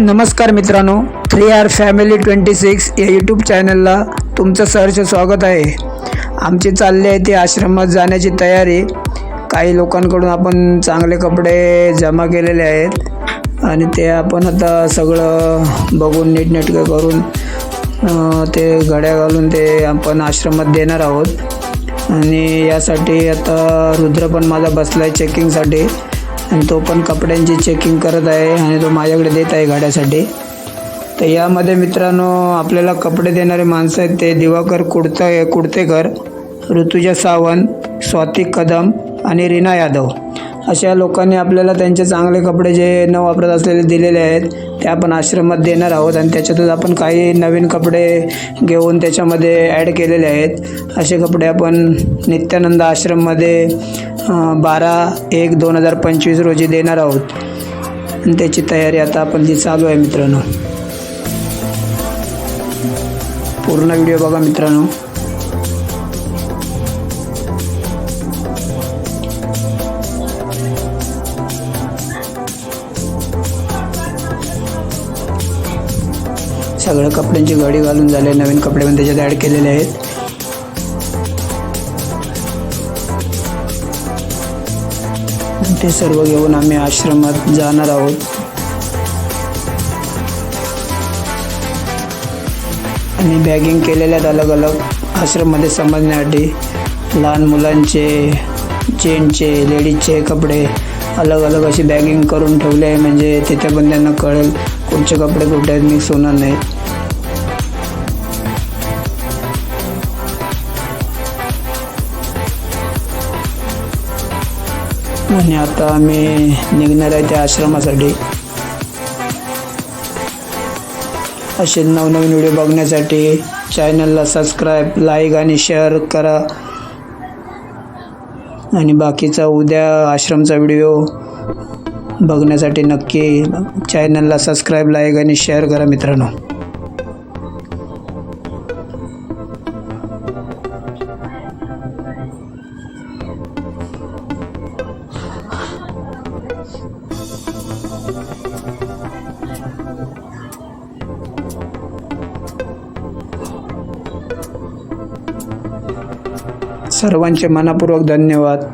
नमस्कार मित्रांनो three R family twenty six या यूट्यूब चॅनलला तुमचं सहर्ष स्वागत आहे. आमची चालली आहे ती आश्रमात जाण्याची तयारी. काही लोकांकडून आपण चांगले कपडे जमा केलेले आहेत आणि ते आपण आता सगळं बघून नीटनेटकं करून ते घड्या घालून ते आपण आश्रमात देणार आहोत. आणि यासाठी आता रुद्र पण माझा बसला आहे चेकिंगसाठी आणि तो पण कपड्यांची चेकिंग करत आहे आणि तो माझ्याकडे देत आहे गाड्यासाठी तर यामध्ये मित्रांनो आपल्याला कपडे देणारे माणसं आहेत ते दिवाकर कुडता कुडतेकर ऋतुजा सावंत स्वाती कदम आणि रीना यादव. अशा लोकांनी आपल्याला त्यांचे चांगले कपडे जे न वापरत असलेले दिलेले आहेत ते आपण आश्रमात देणार आहोत आणि त्याच्यातच आपण काही नवीन कपडे घेऊन त्याच्यामध्ये ॲड केलेले आहेत. असे कपडे आपण नित्यानंद आश्रममध्ये बारा एक दोन हजार पंचवीस रोजी देणार आहोत. आणि त्याची तयारी आता आपण ती चालू आहे मित्रांनो. पूर्ण व्हिडिओ बघा मित्रांनो. सगळ्या कपड्यांची गाडी घालून झाले नवीन कपडे पण त्याच्यात ॲड केलेले आहेत. ते सर्व घेऊन आम्ही आश्रमात जाणार आहोत. आणि बॅगिंग केलेल्या अलग अलग आश्रममध्ये समजण्यासाठी लहान मुलांचे जेंट्सचे लेडीजचे कपडे अलग अलग अशी बॅगिंग करून ठेवले आहे. म्हणजे तिथे पण त्यांना कळेल कुठचे कपडे कुठे आहेत मिक्स होणार नाहीत आणि आता आम्ही निघणार आहे त्या आश्रमासाठी. असे नवनवीन व्हिडिओ बघण्यासाठी चॅनलला सबस्क्राईब लाईक आणि शेअर करा. आणि बाकीचा उद्या आश्रमचा व्हिडिओ बघण्यासाठी नक्की चॅनलला सबस्क्राईब लाईक आणि शेअर करा मित्रांनो. सर्वांचे मनापूर्वक धन्यवाद.